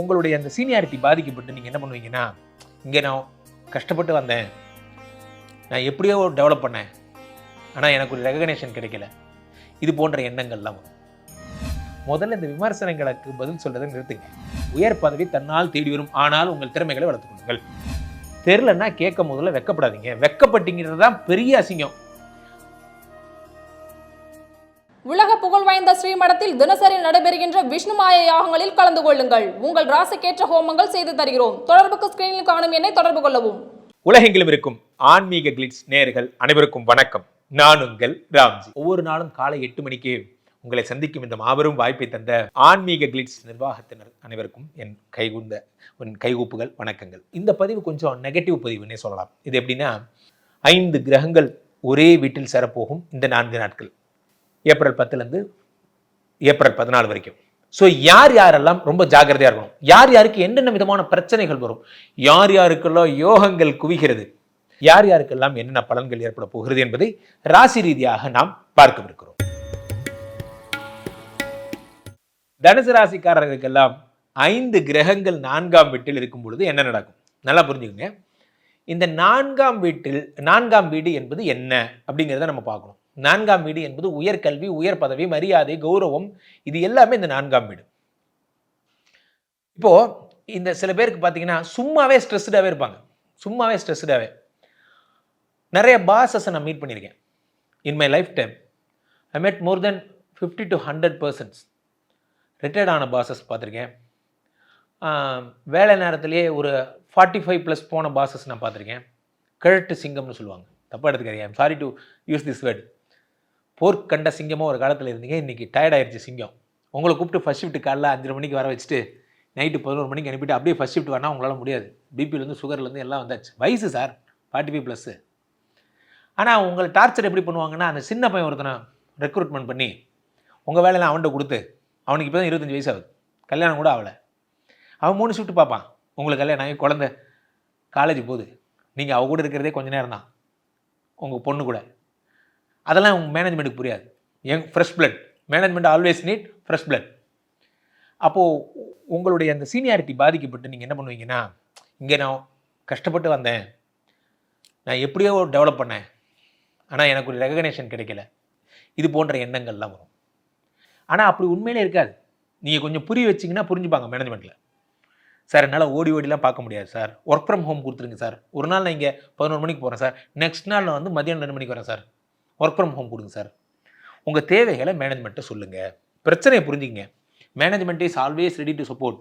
உங்களுடைய அந்த சீனியாரிட்டி பாதிக்கப்பட்டு நீங்கள் என்ன பண்ணுவீங்கன்னா இங்கே நான் கஷ்டப்பட்டு வந்தேன். நான் எப்படியோ டெவலப் பண்ணேன். ஆனால் எனக்கு ஒரு ரெகக்னேஷன் கிடைக்கல. இது போன்ற எண்ணங்கள்லாம் வரும். முதல்ல இந்த விமர்சனங்களுக்கு பதில் சொல்றதை நிறுத்துங்க. உயர் பதவி தன்னால் தேடி வரும். ஆனால் உங்கள் திறமைகளை வளர்த்துக்கொள்ளுங்கள் தெரிலன்னா கேட்க முதல்ல வெக்கப்படாதீங்க. வெக்கப்பட்டீங்கிறது தான் பெரிய அசிங்கம். உலக புகழ் வாய்ந்த ஸ்ரீமடத்தில் தினசரி நடைபெறுகின்ற விஷ்ணுமாய யாகங்களில் கலந்து கொள்ளுங்கள். உங்கள் ராசிக்கேற்ற ஹோமங்கள் செய்து தருகிறோம். தொடர்புக்கு ஸ்கிரீனில் காணும் என்னை தொடர்பு கொள்ளவும். உலகெங்கிலும் இருக்கும் ஆன்மீக கிளிட்ஸ் நேர்கள் அனைவருக்கும் வணக்கம். நான் உங்கள் ராம்ஜி. ஒவ்வொரு நாளும் காலை எட்டு மணிக்கு உங்களை சந்திக்கும் இந்த மாபெரும் வாய்ப்பை தந்த ஆன்மீக கிளிட்ஸ் நிர்வாகத்தினர் அனைவருக்கும் என் கைகுந்த என் கைகூப்புகள் வணக்கங்கள். இந்த பதிவு கொஞ்சம் நெகட்டிவ் பதிவுன்னே சொல்லலாம். இது எப்படின்னா ஐந்து கிரகங்கள் ஒரே வீட்டில் சேரப்போகும் இந்த நான்கு நாட்கள். ஏப்ரல் பத்துலேருந்து ஏப்ரல் பதினாலு வரைக்கும். ஸோ யார் யாரெல்லாம் ரொம்ப ஜாக்கிரதையாக இருக்கணும்? யார் யாருக்கு என்னென்ன விதமான பிரச்சனைகள் வரும்? யார் யாருக்கெல்லாம் யோகங்கள் குவிகிறது? யார் யாருக்கெல்லாம் என்னென்ன பலன்கள் ஏற்பட போகிறது என்பதை ராசி ரீதியாக நாம் பார்க்கவிருக்கிறோம். தனுசு ராசிக்காரர்களுக்கெல்லாம் ஐந்து கிரகங்கள் நான்காம் வீட்டில் இருக்கும் பொழுது என்ன நடக்கும்? நல்லா புரிஞ்சுக்கோங்க. இந்த நான்காம் வீட்டில் நான்காம் வீடு என்பது என்ன? அப்படிங்கிறத நம்ம பார்க்கணும். நான்காம் வீடு என்பது உயர்கல்வி உயர் பதவி மரியாதை கௌரவம் இது எல்லாமே இந்த நான்காம் வீடு. இப்போ இந்த சில பேருக்கு பார்த்தீங்கன்னா சும்மாவே ஸ்ட்ரெஸ்டாகவே இருப்பாங்க. சும்மாவே ஸ்ட்ரெஸ்டாகவே நிறைய பாசஸை நான் மீட் பண்ணியிருக்கேன் in my life time I met more then fifty to hundred persons retired ஆன பாசஸ் பார்த்துருக்கேன் வேலை நேரத்திலேயே ஒரு ஃபார்ட்டி ஃபைவ் ப்ளஸ் போன பாசஸ் நான் பார்த்துருக்கேன் கிழட்டு சிங்கம்னு சொல்லுவாங்க. தப்பாக எடுத்துக்காதீங்க. I'm sorry to use this word போர்க் கண்ட சிங்கமாக ஒரு காலத்தில் இருந்தீங்க இன்றைக்கி டயர்ட் ஆயிடுச்சு சிங்கம். உங்களை கூப்பிட்டு ஃபஸ்ட் ஷிஃப்ட் காலைல அஞ்சரை மணிக்கு வர வச்சுட்டு நைட்டு பதினோரு மணிக்கு அனுப்பிட்டு அப்படியே ஃபஸ்ட் ஷிஃப்ட் வரனா உங்களால் முடியாது. பிபிலேருந்து சுகர்லேருந்து எல்லாம் வந்தாச்சு. வயசு சார் ஃபார்ட்டி ஃபைவ் ப்ளஸ்ஸு ஆனால் உங்களை டார்ச்சர் எப்படி பண்ணுவாங்கன்னா அந்த சின்ன பையன் ஒருத்தனை ரெக்ரூட்மெண்ட் பண்ணி உங்கள் வேலையெல்லாம் அவன்கிட்ட கொடுத்து அவனுக்கு இப்போ தான் இருபத்தஞ்சி வயசு ஆகுது. கல்யாணம் கூட ஆகலை. அவன் மூணு ஷிஃப்ட் பார்ப்பான். உங்களுக்கு கல்யாணம் ஆகி குழந்தை காலேஜ் போகுது. நீங்கள் அவ கூட இருக்கிறதே கொஞ்ச நேரம் தான் உங்கள் பொண்ணு கூட. அதெல்லாம் உங்கள் மேனேஜ்மெண்ட்டுக்கு புரியாது. Young fresh blood management always need fresh blood அப்போது உங்களுடைய அந்த சீனியாரிட்டி பாதிக்கப்பட்டு நீங்கள் என்ன பண்ணுவீங்கன்னா இங்கே நான் கஷ்டப்பட்டு வந்தேன். நான் எப்படியோ டெவலப் பண்ணேன். ஆனால் எனக்கு ஒரு ரெகக்னேஷன் கிடைக்கல. இது போன்ற எண்ணங்கள்லாம் வரும். ஆனால் அப்படி உண்மையிலே இருக்காது. நீங்கள் கொஞ்சம் புரிய வச்சிங்கன்னா புரிஞ்சுப்பாங்க மேனேஜ்மெண்ட்டில் சார் என்னால் ஓடி ஓடிலாம் பார்க்க முடியாது சார். ஒர்க் ஃப்ரம் ஹோம் கொடுத்துருங்க சார். ஒரு நாள் நான் இங்கே பதினோரு மணிக்கு போகிறேன் சார். நெக்ஸ்ட் நாள் நான் வந்து மதியானம் ரெண்டு மணிக்கு வரேன் சார். ஒர்க் ஃப்ரம் ஹோம் கொடுங்க சார் உங்கள் தேவைகளை மேனேஜ்மெண்ட்டை சொல்லுங்கள் பிரச்சனையை புரிஞ்சுக்கங்க. Management is always ready to support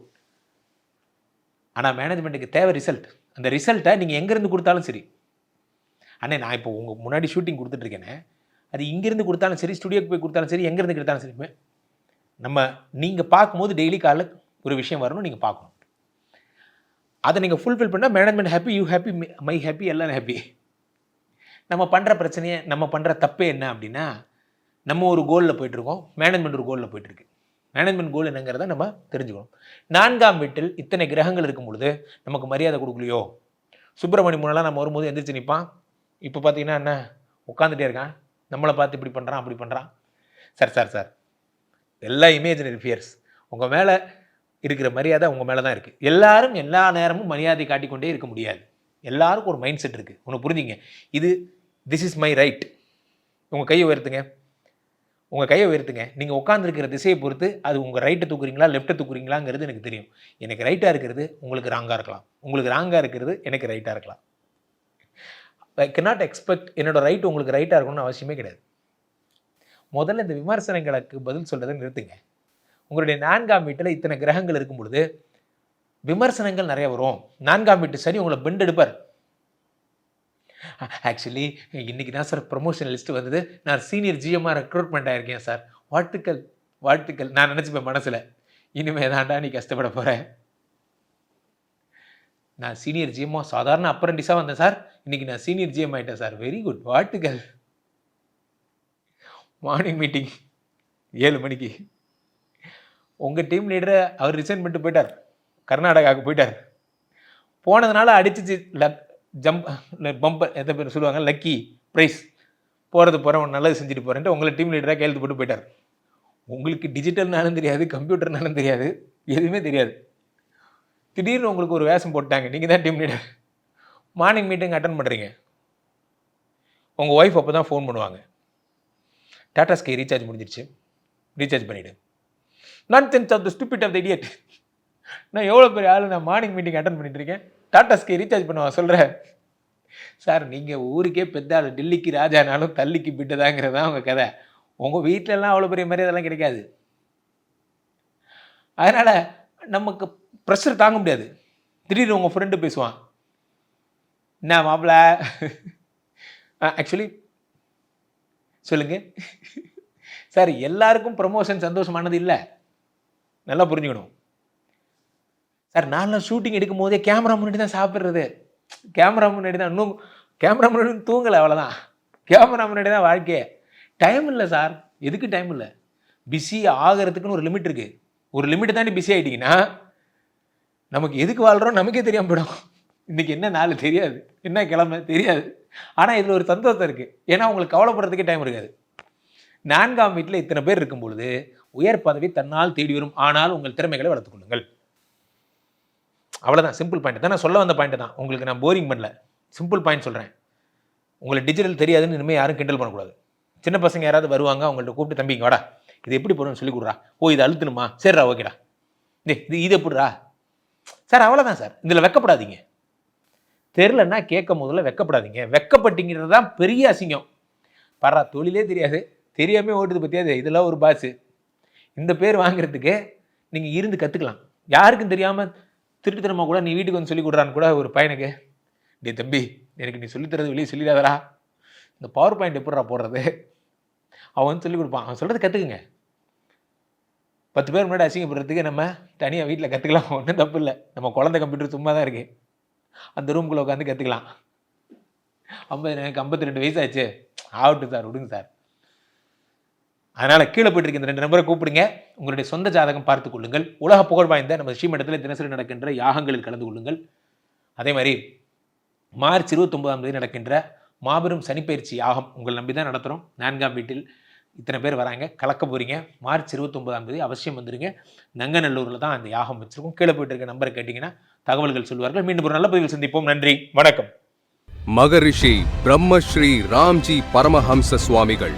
ஆனால் மேனேஜ்மெண்ட்டுக்கு தேவை ரிசல்ட் அந்த ரிசல்ட்டை நீங்கள் எங்கேருந்து கொடுத்தாலும் சரி. அண்ணே நான் இப்போ உங்கள் முன்னாடி ஷூட்டிங் கொடுத்துட்ருக்கேனே. அது இங்கேருந்து கொடுத்தாலும் சரி ஸ்டுடியோக்கு போய் கொடுத்தாலும் சரி எங்கேருந்து கொடுத்தாலும் சரி நம்ம நீங்கள் பார்க்கும்போது டெய்லி காலைல ஒரு விஷயம் வரணும் நீங்கள் பார்க்கணும். அதை நீங்கள் ஃபுல்ஃபில் பண்ணால் management happy you happy my happy எல்லாம் ஹாப்பி நம்ம பண்ணுற பிரச்சனையை நம்ம பண்ணுற தப்பே என்ன அப்படின்னா நம்ம ஒரு கோலில் போயிட்டுருக்கோம். மேனேஜ்மெண்ட் ஒரு கோலில் போயிட்டுருக்கு. மேனேஜ்மெண்ட் கோல் என்னங்கிறத நம்ம தெரிஞ்சுக்கணும். நான்காம் வீட்டில் இத்தனை கிரகங்கள் இருக்கும் பொழுது நமக்கு மரியாதை கொடுக்கலையோ? சுப்பிரமணி முன்னெல்லாம் நம்ம வரும்போது எந்திரிச்சு நிற்பான். இப்போ பார்த்தீங்கன்னா என்ன? உட்காந்துட்டே இருக்கான். நம்மளை பார்த்து இப்படி பண்ணுறான் அப்படி பண்ணுறான் சார் சார் சார். எல்லா இமேஜினரி ஃபியர்ஸ் உங்கள் மேலே இருக்கிற மரியாதை உங்கள் மேலே தான் இருக்குது எல்லாரும் எல்லா நேரமும் மரியாதை காட்டிக்கொண்டே இருக்க முடியாது. எல்லாருக்கும் ஒரு மைண்ட் செட் இருக்குது ஒன்று புரிஞ்சுங்க. இது திஸ் இஸ் மை ரைட் உங்கள் கையை உயர்த்துங்க. உங்கள் கையை உயர்த்துங்க. நீங்கள் உட்காந்துருக்கிற திசையை பொறுத்து அது உங்கள் ரைட்டை தூக்குறீங்களா லெஃப்ட்டை தூக்குறீங்களாங்கிறது எனக்கு தெரியும். எனக்கு ரைட்டாக இருக்கிறது உங்களுக்கு ராங்காக இருக்கலாம். உங்களுக்கு ராங்காக இருக்கிறது எனக்கு ரைட்டாக இருக்கலாம். ஐ கெனாட் எக்ஸ்பெக்ட் என்னோட ரைட் உங்களுக்கு ரைட்டாக இருக்கணும்னு அவசியமே கிடையாது. முதல்ல இந்த விமர்சனங்களுக்கு பதில் சொல்கிறதை நிறுத்துங்க. உங்களுடைய நான்காம் வீட்டில் இத்தனை கிரகங்கள் இருக்கும் பொழுது விமர்சனங்கள் நிறைய வரும். நான்காம் வீட்டு சரி உங்களை பெண்டெடுப்பார் ஆக்சுவலி இன்னைக்கு தான் சார் ப்ரொமோஷன் லிஸ்ட் வந்தது. நான் சீனியர் ஜிஎம்ஆர் ரெக்ரூட்மெண்ட் ஆகிருக்கேன் சார் வாழ்த்துக்கள் வாழ்த்துக்கள். நான் நினச்சிப்பேன் மனசில். இனிமே தான்டா நீ கஷ்டப்பட போகிறேன் நான் சீனியர் ஜிஎம்ஓ சாதாரண அப்ரண்டிஸாக வந்தேன் சார் இன்னைக்கு நான் சீனியர் ஜிஎம் ஆயிட்டேன் சார் வெரி குட் வாழ்த்துக்கள். மார்னிங் மீட்டிங் ஏழு மணிக்கு. உங்கள் டீம் லீடரை அவர் ரிசைன் பண்ணிட்டு போயிட்டார். கர்நாடகாவுக்கு போயிட்டார். போனதுனால அடிச்சிச்சு. லக் ஜம்ப் பம்பர் எத்தனை பேர் சொல்லுவாங்க? லக்கி ப்ரைஸ் போகிறது போகிறேன் நல்லது செஞ்சுட்டு போகிறேன்ட்டு உங்களை டீம் லீடராக கையெழுத்து போட்டு போயிட்டார். உங்களுக்கு டிஜிட்டல்னாலும் தெரியாது கம்ப்யூட்டர்னாலும் தெரியாது எதுவுமே தெரியாது. திடீர்னு உங்களுக்கு ஒரு வேஷம் போட்டாங்க நீங்கள் தான் team leader morning meeting attend பண்ணுறீங்க உங்கள் ஒய்ஃப் அப்போ தான் ஃபோன் பண்ணுவாங்க. டாடா ஸ்கை ரீசார்ஜ் முடிஞ்சிருச்சு. ரீசார்ஜ் பண்ணிவிடு நான் tens of the stupid of the idiot நான் எவ்வளோ பெரிய ஆள் நான் மார்னிங் மீட்டிங் அட்டன் பண்ணிட்டு இருக்கேன். டாடா ஸ்கை ரீசார்ஜ் பண்ணுவா சொல்கிறேன் சார் நீங்கள் ஊருக்கே பெத்த ஆள் டெல்லிக்கு ராஜானாலும் தள்ளிக்கு பிட்டுதாங்கிறது தான் உங்கள் கதை. உங்கள் வீட்டிலலாம் அவ்வளோ பெரிய மரியாதைலாம் கிடைக்காது. அதனால் நமக்கு ப்ரெஷர் தாங்க முடியாது. திடீர்னு உங்கள் ஃப்ரெண்டு பேசுவான். என்ன மாப்பிள்ள ஆக்சுவலி சொல்லுங்கள் சார் எல்லாருக்கும் ப்ரமோஷன் சந்தோஷமானது இல்லை. நல்லா புரிஞ்சுக்கணும். சார் நான்லாம் ஷூட்டிங் எடுக்கும் போதே கேமரா முன்னாடி தான் சாப்பிட்றது. கேமரா முன்னாடி தான் இன்னும் கேமரா முன்னாடி தூங்கலை அவ்வளோதான் கேமரா முன்னாடி தான் வாழ்க்கையே. டைம் இல்லை சார். எதுக்கு டைம் இல்லை? பிஸி ஆகிறதுக்குன்னு ஒரு லிமிட் இருக்குது ஒரு லிமிட் தாண்டி பிஸி ஆகிட்டிங்கன்னா நமக்கு எதுக்கு வாழ்கிறோம் நமக்கே தெரியாமல் போயிடும். இன்றைக்கி என்ன நாள்? தெரியாது. என்ன கிழமை? தெரியாது. ஆனால் இதில் ஒரு சந்தோஷம் இருக்குது ஏன்னா உங்களுக்கு கவலைப்படுறதுக்கே டைம் இருக்காது. நான்காம் வீட்டில் இத்தனை பேர் இருக்கும் பொழுது உயர் பதவி தன்னால் தேடி வரும். ஆனால் உங்கள் திறமைகளை வளர்த்துக்கொள்ளுங்கள் அவ்வளோதான் சிம்பிள் பாயிண்ட் தான் நான் சொல்ல வந்த பாயிண்ட் தான். உங்களுக்கு நான் போரிங் பண்ணல. சிம்பிள் பாயிண்ட் சொல்கிறேன் உங்களை டிஜிட்டல் தெரியாதுன்னு இனிமேல் யாரும் கிண்டல் பண்ணக்கூடாது. சின்ன பசங்க யாராவது வருவாங்க அவங்கள்ட்ட கூப்பிட்டு தம்பிங்க வாடா. இது எப்படி போடணும்னு சொல்லி கொடுறா. ஓ இது அழுத்தணுமா? சரிடா ஓகேடா. டேய் இது இது எப்படிடா சார் அவ்வளோதான் சார். இதில் வெக்கப்படாதீங்க. தெரிலன்னா கேட்கும் போதில் வெக்கப்படாதீங்க. வெக்கப்பட்டீங்கிறது தான் பெரிய அசிங்கம். பரா தொழிலே தெரியாது. தெரியாமல் ஓட்டுது பற்றியாது இதெல்லாம் ஒரு பாஸு இந்த பேர் வாங்குறதுக்கு நீங்கள் இருந்து கற்றுக்கலாம் யாருக்கும் தெரியாமல் திருட்டுத்தனமாக கூட நீ வீட்டுக்கு வந்து சொல்லி கொடுறான்னு கூட ஒரு பையனுக்கு டே தம்பி எனக்கு நீ சொல்லித்தரது வெளியே சொல்லிடாதரா இந்த பவர் பாயிண்ட் எப்படிடா போடுறது? அவன் வந்து சொல்லி கொடுப்பான். அவன் சொல்கிறது கற்றுக்குங்க பத்து பேர் முன்னாடி அசிங்கப்படுறதுக்கு நம்ம தனியாக வீட்டில் கற்றுக்கலாம் ஒன்றும் தப்பு இல்லை. நம்ம குழந்தை கம்ப்யூட்டர் சும்மா தான் இருக்குது அந்த ரூம்குள்ளே உட்காந்து கற்றுக்கலாம் ஐம்பது எனக்கு ஐம்பத்தி ரெண்டு வயசாச்சு ஆகட்டும் சார் விடுங்க சார். அதனால் கீழே போயிட்டு இருக்க இந்த ரெண்டு நம்பரை கூப்பிடுங்க. உங்களுடைய சொந்த ஜாதகம் பார்த்து கொள்ளுங்கள். உலக புகழ் வாய்ந்த நம்ம ஸ்ரீமடத்தில் தினசரி நடக்கின்ற யாகங்களில் கலந்து கொள்ளுங்கள். அதே மாதிரி மார்ச் இருபத்தொன்பதாம் தேதி நடக்கின்ற மாபெரும் சனிப்பயிற்சி யாகம் உங்களை நம்பி தான் நடத்துகிறோம் நான்காம் வீட்டில் இத்தனை பேர் வராங்க. கலக்க போகிறீங்க மார்ச் இருபத்தொம்பதாம் தேதி அவசியம் வந்துடுங்க நங்கநல்லூரில் தான் அந்த யாகம் வச்சுருக்கோம். கீழே போயிட்டு இருக்க நம்பரை கேட்டிங்கன்னா தகவல்கள் சொல்வார்கள். மீண்டும் ஒரு நல்ல பதிவில் சந்திப்போம். நன்றி. வணக்கம். மகரிஷி பிரம்மஸ்ரீ ராம்ஜி பரமஹம்ச சுவாமிகள்.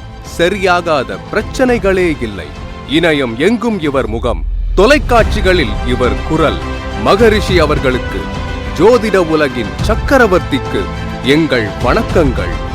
சரியாகாத பிரச்சனைகளே இல்லை. இணையம் எங்கும் இவர் முகம். தொலைக்காட்சிகளில் இவர் குரல். மகரிஷி அவர்களுக்கு ஜோதிட உலகின் சக்கரவர்த்திக்கு எங்கள் வணக்கங்கள்.